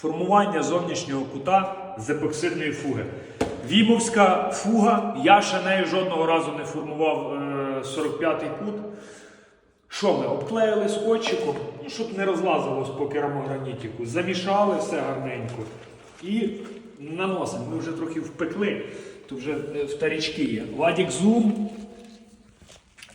Формування зовнішнього кута з епоксидної фуги. Вімовська фуга, я ще нею жодного разу не формував е, 45-й кут. Що ми обклеїли скотчиком, ну, щоб не розлазилось по керамогранітіку. Замішали все гарненько і наносимо. Ми вже трохи впекли, то вже е, вторічки є. Вадік зум.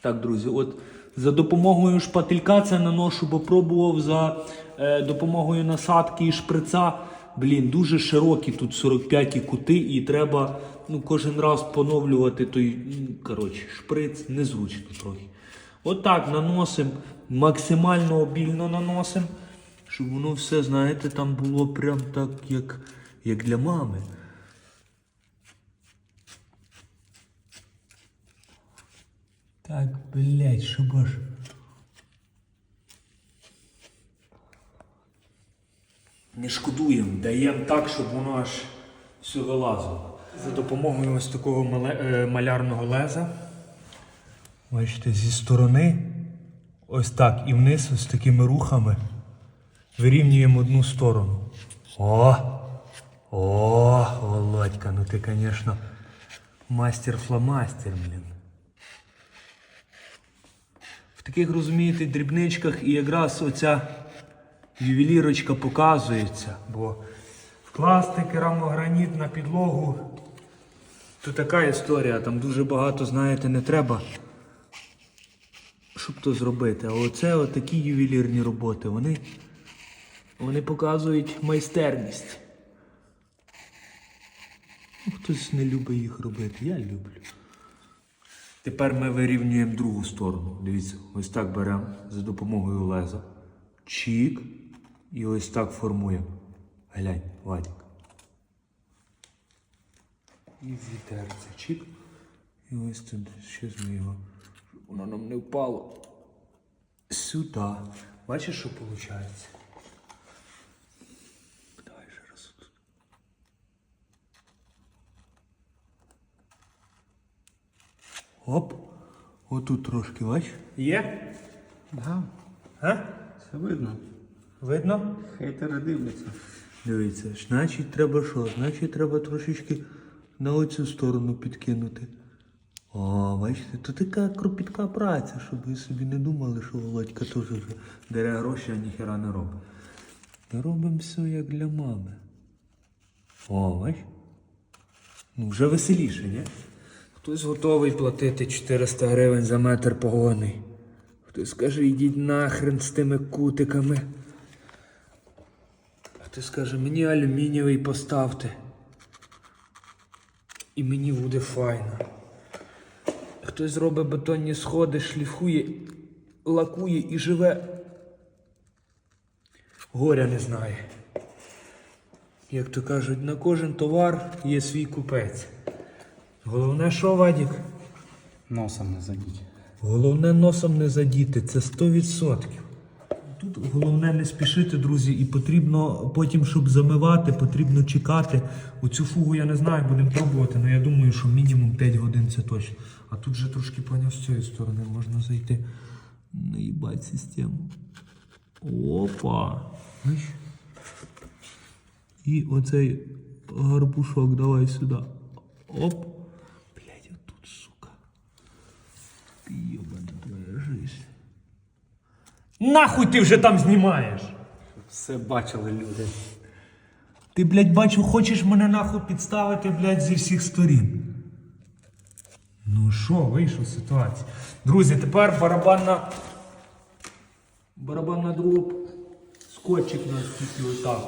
Так, друзі, от за допомогою шпателька це наношу, бо пробував за е, допомогою насадки і шприца. Блін, дуже широкі тут 45 кути, і треба ну, кожен раз поновлювати той м, коротше, шприц незручно трохи. Отак наносимо, максимально обільно наносимо, щоб воно все, знаєте, там було прям так, як, як для мами. Так, блядь, аж. Не шкодуємо, даємо так, щоб воно аж все вилазило. За допомогою ось такого е, малярного леза. Бачите, зі сторони, ось так і вниз, ось такими рухами вирівнюємо одну сторону. О! О, Володька, ну ти, звісно, мастер-фломастер, блін. Таких, розумієте, дрібничках і якраз оця ювелірочка показується, бо вкласти керамограніт на підлогу то така історія, там дуже багато, знаєте, не треба, щоб то зробити. А оце отакі ювелірні роботи, вони, вони показують майстерність. Ну, Хтось не любить їх робити, я люблю. Тепер ми вирівнюємо другу сторону. Дивіться, ось так беремо за допомогою леза. Чік. І ось так формуємо. Глянь, Вадик. І вітерце. Чік. І ось тут ще ми його. Воно нам не впало. Сюди. Бачиш, що виходить? Давай ще раз тут. Оп. Отут трошки, бач? Є? Да, А? все видно. Видно? Хейтери дивляться. Дивіться, значить треба що? Значить треба трошечки на оцю сторону підкинути. О, бачите, то така кропітка праця, щоб ви собі не думали, що Володька теж вже бере гроші, а ніхера не робить. Робимо все як для мами. О, бач? Ну, вже веселіше, ні? Хтось готовий платити 400 гривень за метр погони. Хтось каже, йдіть нахрен з тими кутиками. Хтось каже, мені алюмінієвий поставте. І мені буде файно. Хтось зробить бетонні сходи, шліфує, лакує і живе. Горя не знає. Як то кажуть, на кожен товар є свій купець. Головне, що, Вадік? Носом не задіть. Головне носом не задіти, це 100%. Тут головне не спішити, друзі, і потрібно потім, щоб замивати, потрібно чекати. Оцю фугу я не знаю, будемо пробувати, але я думаю, що мінімум 5 годин це точно. А тут вже трошки поняв з цієї сторони можна зайти. Наїбать систему. Опа. І оцей гарбушок давай сюди. Оп. Нахуй ти вже там знімаєш? Все бачили люди. Ти, блядь, бачу, хочеш мене нахуй підставити, блядь, зі всіх сторін. Ну що, вийшов з ситуації. Друзі, тепер барабанна. Барабанна дроб. Скотчик у нас тільки отак.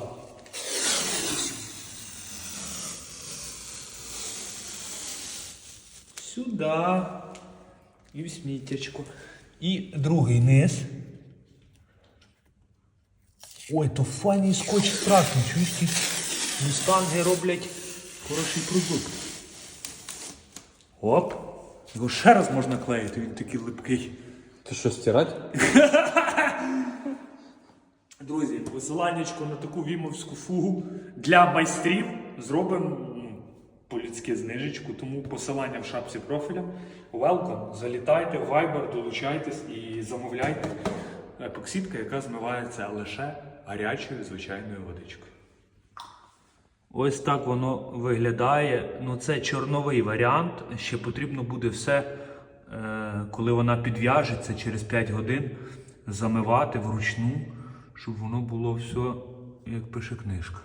Сюди. І в сміттячку. І другий низ. Ой, то файний скотч страшний. Чуєш, ті мустанги роблять хороший продукт. Оп. Його ще раз можна клеїти, він такий липкий. Ти що, стирати? Друзі, посиланнячко на таку вімовську фугу для майстрів зробимо по-людськи знижечку, тому посилання в шапці профіля. Welcome, залітайте в Viber, долучайтесь і замовляйте епоксидка, яка змивається лише гарячою звичайною водичкою. Ось так воно виглядає. Ну, це чорновий варіант. Ще потрібно буде все, е, коли вона підв'яжеться через 5 годин, замивати вручну, щоб воно було все, як пише книжка.